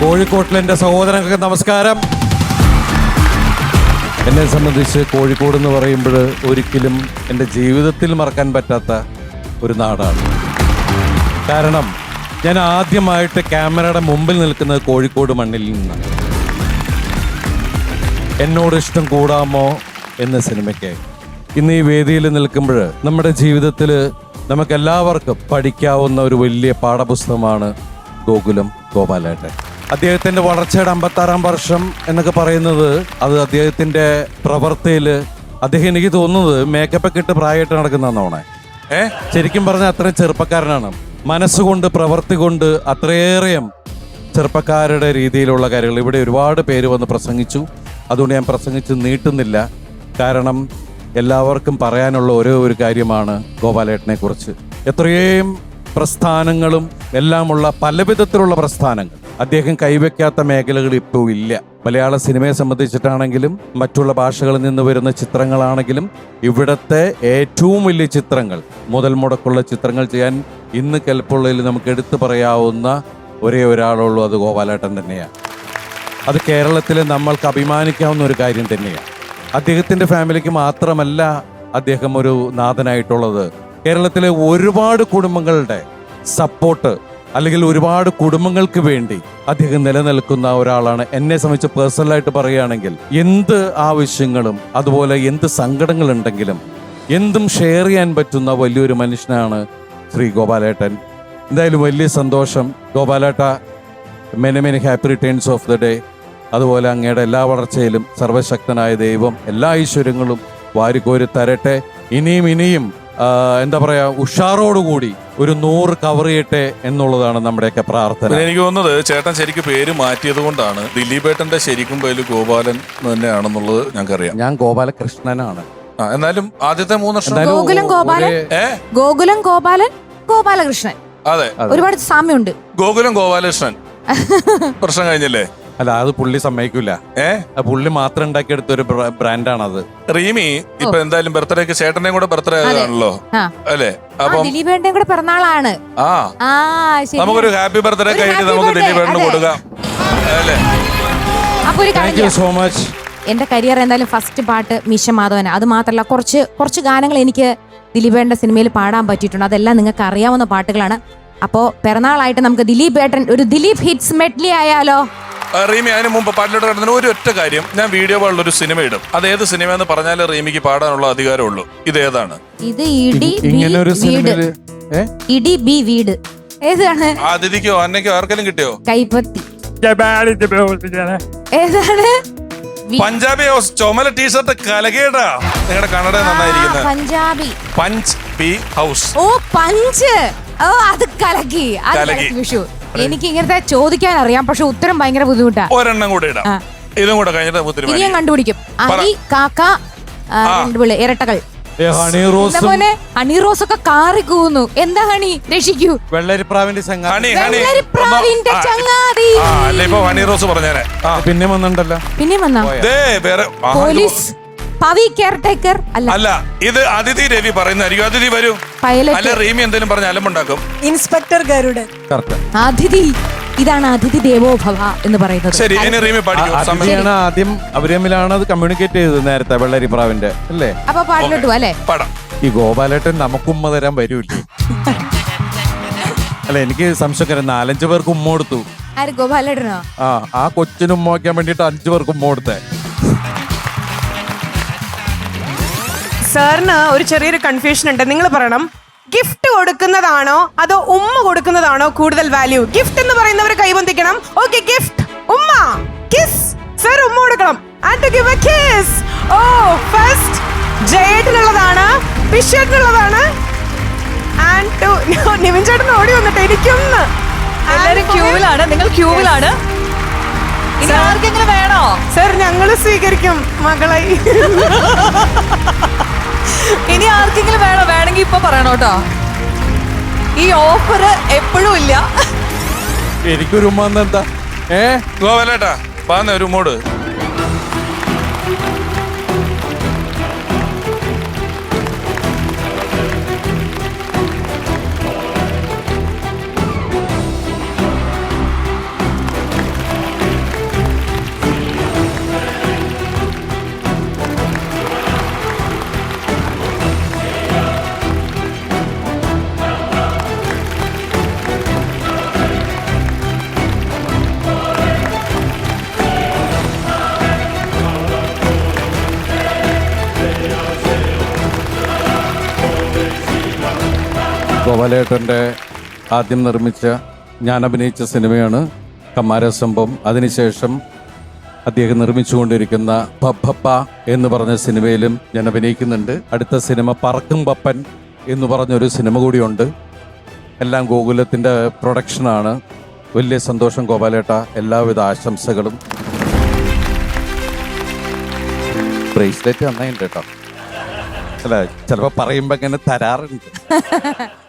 കോഴിക്കോട്ടിലെ എന്റെ സഹോദരങ്ങൾക്ക് നമസ്കാരം. എന്നെ സംബന്ധിച്ച് കോഴിക്കോട് എന്ന് പറയുമ്പോൾ ഒരിക്കലും എന്റെ ജീവിതത്തിൽ മറക്കാൻ പറ്റാത്ത ഒരു നാടാണ്. കാരണം ഞാൻ ആദ്യമായിട്ട് ക്യാമറയുടെ മുമ്പിൽ നിൽക്കുന്നത് കോഴിക്കോട് മണ്ണിൽ നിന്നാണ്. എന്നോട് ഇഷ്ടം കൂടാമോ എന്ന സിനിമയ്ക്ക്. ഇന്ന് ഈ വേദിയിൽ നിൽക്കുമ്പോൾ നമ്മുടെ ജീവിതത്തിൽ നമുക്കെല്ലാവർക്കും പഠിക്കാവുന്ന ഒരു വലിയ പാഠപുസ്തകമാണ് ഗോകുലം ഗോപാലേട്ടൻ. അദ്ദേഹത്തിന്റെ വളർച്ചയുടെ അമ്പത്താറാം വർഷം എന്നൊക്കെ പറയുന്നത് അത് അദ്ദേഹത്തിന്റെ പ്രവർത്തിയിൽ അദ്ദേഹം എനിക്ക് തോന്നുന്നത് മേക്കപ്പ് ഒക്കെ ഇട്ട് പ്രായമായിട്ട് നടക്കുന്നതാണ് ഏ? ശരിക്കും പറഞ്ഞാൽ അത്രയും ചെറുപ്പക്കാരനാണ്. മനസ്സുകൊണ്ട് പ്രവർത്തി കൊണ്ട് അത്രയേറെയും ചെറുപ്പക്കാരുടെ രീതിയിലുള്ള കാര്യങ്ങൾ. ഇവിടെ ഒരുപാട് പേര് വന്ന് പ്രസംഗിച്ചു. അതുകൊണ്ട് ഞാൻ പ്രസംഗിച്ച് നീട്ടുന്നില്ല. കാരണം എല്ലാവർക്കും പറയാനുള്ള ഒരേ ഒരു കാര്യമാണ് ഗോപാലേട്ടനെ കുറിച്ച് എത്രയും പ്രസ്ഥാനങ്ങളും എല്ലാമുള്ള പല വിധത്തിലുള്ള പ്രസ്ഥാനങ്ങൾ. അദ്ദേഹം കൈവയ്ക്കാത്ത മേഖലകൾ ഇപ്പോൾ ഇല്ല. മലയാള സിനിമയെ സംബന്ധിച്ചിട്ടാണെങ്കിലും മറ്റുള്ള ഭാഷകളിൽ നിന്ന് വരുന്ന ചിത്രങ്ങളാണെങ്കിലും ഇവിടത്തെ ഏറ്റവും വലിയ ചിത്രങ്ങൾ മുതൽ മുടക്കുള്ള ചിത്രങ്ങൾ ചെയ്യാൻ ഇന്ന് കെൽപ്പുള്ളതിൽ നമുക്ക് എടുത്തു പറയാവുന്ന ഒരേ ഒരാളുള്ളൂ അത് ഗോപാലേട്ടൻ തന്നെയാണ്. അത് കേരളത്തിൽ നമ്മൾക്ക് അഭിമാനിക്കാവുന്ന ഒരു കാര്യം തന്നെയാണ്. അദ്ദേഹത്തിന്റെ ഫാമിലിക്ക് മാത്രമല്ല അദ്ദേഹം ഒരു നാഥനായിട്ടുള്ളത്. കേരളത്തിലെ ഒരുപാട് കുടുംബങ്ങളുടെ സപ്പോർട്ട് അല്ലെങ്കിൽ ഒരുപാട് കുടുംബങ്ങൾക്ക് വേണ്ടി അദ്ദേഹം നിലനിൽക്കുന്ന ഒരാളാണ്. എന്നെ സംബന്ധിച്ച് പേഴ്സണലായിട്ട് പറയുകയാണെങ്കിൽ എന്ത് ആവശ്യങ്ങളും അതുപോലെ എന്ത് സങ്കടങ്ങളുണ്ടെങ്കിലും എന്തും ഷെയർ ചെയ്യാൻ പറ്റുന്ന വലിയൊരു മനുഷ്യനാണ് ശ്രീ ഗോപാലേട്ടൻ. എന്തായാലും വലിയ സന്തോഷം. ഗോപാലേട്ട many many happy returns of the day അതുപോലെ അങ്ങയുടെ എല്ലാ വളർച്ചയിലും സർവശക്തനായ ദൈവം എല്ലാ ഐശ്വര്യങ്ങളും വാരിക്കോരി തരട്ടെ. ഇനിയും ഇനിയും എന്താ പറയാ ഉഷാറോടുകൂടി ഒരു നൂറ് കവർ ചെയ്യട്ടെ എന്നുള്ളതാണ് നമ്മുടെയൊക്കെ പ്രാർത്ഥന. പിന്നെ എനിക്ക് തോന്നുന്നത് ചേട്ടൻ ശരിക്കും പേര് മാറ്റിയത് കൊണ്ടാണ് ദിലീപേട്ടന്റെ ശരിക്കും പേര് ഗോപാലൻ തന്നെയാണെന്നുള്ളത് ഞങ്ങൾക്കറിയാം. ഞാൻ ഗോപാലകൃഷ്ണനാണ്. ആ, എന്നാലും ആദ്യത്തെ മൂന്ന് വർഷം എന്തായാലും ഗോകുലം ഗോപാലൻ? ഏ? ഗോകുലം ഗോപാലൻ ഗോപാലകൃഷ്ണൻ. അതെ. ഒരുപാട് സാമ്യമുണ്ട്. ഗോകുലം ഗോപാലകൃഷ്ണൻ. പ്രശ്നം കഴിഞ്ഞല്ലേ? അല്ല അത് പുള്ളി സമ്മതിക്കൂല. ഏ? ആ പുള്ളി മാത്രം ഉണ്ടാക്കിയെടുത്ത ഒരു ബ്രാൻഡാണ് അത് റീമി ഇപ്പൊ എന്തായാലും ബർത്ത്ഡേക്ക് ചേട്ടനെയും കൂടെ ബർത്ത്ഡേ ആണല്ലോ അല്ലെ? അപ്പം ദിലീപേട്ടൻ കൂടെ പിറന്നാളാണ്. ആ. നമുക്കൊരു ഹാപ്പി ബർത്ത്ഡേ കഴിഞ്ഞ് നമുക്ക് ദിലീപേട്ടന് കൊടുക്കാം. അല്ലേ? അപ്പൊ ഒരു. സോ മച്ച് എന്റെ കരിയർ എന്തായാലും ഫസ്റ്റ് പാട്ട് മീശ മാധവന അത് മാത്രമല്ല കുറച്ച് കുറച്ച് ഗാനങ്ങൾ എനിക്ക് ദിലീപേട്ടന്റെ സിനിമയിൽ പാടാൻ പറ്റിയിട്ടുണ്ട്. അതെല്ലാം നിങ്ങൾക്ക് അറിയാവുന്ന പാട്ടുകളാണ്. അപ്പോ പിറന്നാളായിട്ട് നമുക്ക് ദിലീപ് ഏട്ടൻ ഒരു ദിലീപ് ഹിറ്റ്സ് മെഡ്ലി ആയാലോ? റീമി അതിന് മുമ്പ് പാട്ടിലോട്ട് കിടന്നതിന് ഒരു ഒറ്റ കാര്യം. ഞാൻ വീഡിയോ പാടുള്ള ഒരു സിനിമ ഇടും. അത് ഏത് സിനിമ എന്ന് പറഞ്ഞാലേ റീമിക്ക് പാടാനുള്ള അധികാരമുള്ളൂ. ഇത് ഏതാണ്? ഇത് ഇടി ഇങ്ങനെ ഒരു വീട്. സിനിമയിൽ ഏ? ഇടി ബി വീട്. ഏതാണ്? ആ അതിഥിക്കോ? അന്നയ്ക്കോ ആർക്കെങ്കിലും കിട്ടിയോ? കൈപ്പത്തി. ഏതാണ്? വി- പഞ്ചാബി ഹൗസ് ചുമല ടീഷർട്ട് കലകേടാ നിങ്ങളുടെ കണ്ണട ആ, നന്നായിരിക്കുന്നത്. പഞ്ചാബി. Punch B house. ഓ പഞ്ച്. ഓ അത് കലക്കി അത് കലക്കി. കലക്കി വിഷു. എനിക്ക് ഇങ്ങനത്തെ ചോദിക്കാൻ അറിയാം പക്ഷെ ഉത്തരം ഭയങ്കര ബുദ്ധിമുട്ടാ. ഒരെണ്ണം കൂടെ ഇടാം. ആ. ഇതും കൂടെ കഴിഞ്ഞിട്ട് ഒത്തിരി ഇനി ഞാൻ കണ്ടുപിടിക്കും. അരി കാക്ക ആ, രണ്ട് പിള്ളേ ഇരട്ടകൾ. ഏ, ഹണി റോസും മോനെ? ഹണി റോസ് ഒക്കെ കാറി കൂന്നു എന്താ ഹണി? രക്ഷിക്കൂ. വെള്ളരിപ്രാവിന്റെ ചങ്ങാതി. Honey honey. വെള്ളരിപ്രാവിന്റെ ആ, ചങ്ങാതി. ആ അല്ല ഇപ്പൊ ഹണി റോസ് പറഞ്ഞേനെ ആ. പിന്നെ വന്നിട്ടുണ്ടല്ലോ പിന്നെ വന്നാ? ദേ വേറെ ആ, പോലീസ്. പവി കെയർ ടേക്കർ അല്ല. അല്ല ഇത് അതിഥി രവി പറയുന്നതായിരിക്കും. അതിഥി വരും. പൈലറ്റ്. അല്ല റീമി എന്തെങ്കിലും പറഞ്ഞ അലമ്പുണ്ടാക്കും ഇൻസ്പെക്ടർ ഗരുഡൻ കറക്റ്റ്. അതിഥി ഇതാണ് അതിഥി ദേവോ ഭവ എന്ന് പറയുന്നത്. ശരി ഇനി റീമി പഠിക്കും. അതിഥിയാണ് ആദ്യം അവർ തമ്മിലാണ് അത് കമ്മ്യൂണിക്കേറ്റ് ചെയ്തത് നേരത്തെ വെള്ളരിപ്രാവിന്റെ അല്ലേ? അപ്പൊ പാടിലോട്ട് പോവാ അല്ലേ? പടം. ഈ ഗോപാലേട്ടൻ നമുക്കുമ്മ തരാൻ വരൂല്ലേ അല്ല എനിക്ക് സംശയം നാലഞ്ച് പേർക്ക് ഉമ്മ കൊടുത്തു. ആര് ഗോപാലേട്ടനോ? ആ ആ കൊച്ചിന് ഉമ്മ വയ്ക്കാൻ വേണ്ടിട്ട് അഞ്ചു പേർക്ക് ഉമ്മ കൊടുത്തേ. സാറിന് ഒരു ചെറിയൊരു കൺഫ്യൂഷൻ ഉണ്ട്. നിങ്ങൾ പറയണം ഗിഫ്റ്റ് കൊടുക്കുന്നതാണോ അതോ ഉമ്മ കൊടുക്കുന്നതാണോ കൂടുതൽ വാല്യൂ ഗിഫ്റ്റ് എന്ന് പറയുന്നവർ കൈബന്ധിക്കണം. ഓക്കെ ഗിഫ്റ്റ് ഉമ്മ കിസ് സർ ഉമ്മ കൊടുക്കണം. And to give a kiss oh first ജയേട്ടനുള്ളതാണ് പിഷേട്ടനുള്ളതാണ് ആൻഡ് ടു നിവിൻ ചേട്ടൻ ഓടി വന്നിട്ട് എനിക്കൊന്ന്. എല്ലാവരും ക്യൂവിലാണ് നിങ്ങൾ ക്യൂവിലാണ് ഇനി ആർക്കെങ്കിലും വേണോ? സർ ഞങ്ങൾ സ്വീകരിക്കും മകളെ. ഇനി ആർക്കെങ്കിലും വേണോ? വേണമെങ്കിൽ ഇപ്പൊ പറയണോ കേട്ടോ. ഈ ഓഫർ എപ്പോഴും ഇല്ല. എനിക്കൊരു ഉമ്മ എന്താ ഏ? ഗോവലേട്ടാ പാന്ന ഒരു മൂട് ഗോപാലേട്ടന്റെ ആദ്യം നിർമ്മിച്ച ഞാൻ അഭിനയിച്ച സിനിമയാണ് കമാരസംഭം അതിനുശേഷം അദ്ദേഹം നിർമ്മിച്ചുകൊണ്ടിരിക്കുന്ന പപ്പ എന്ന് പറഞ്ഞ സിനിമയിലും ഞാൻ അഭിനയിക്കുന്നുണ്ട്. അടുത്ത സിനിമ പറക്കും പപ്പൻ എന്ന് പറഞ്ഞൊരു സിനിമ കൂടിയുണ്ട്. എല്ലാം ഗോകുലത്തിന്റെ പ്രൊഡക്ഷനാണ് വലിയ സന്തോഷം ഗോപാലേട്ട. എല്ലാവിധ ആശംസകളും. ബ്രേസ്ലെറ്റ് നന്നായിട്ടുണ്ട് കേട്ടോ. അല്ല ചിലപ്പോൾ പറയുമ്പോൾ ഇങ്ങനെ തരാറുണ്ട്.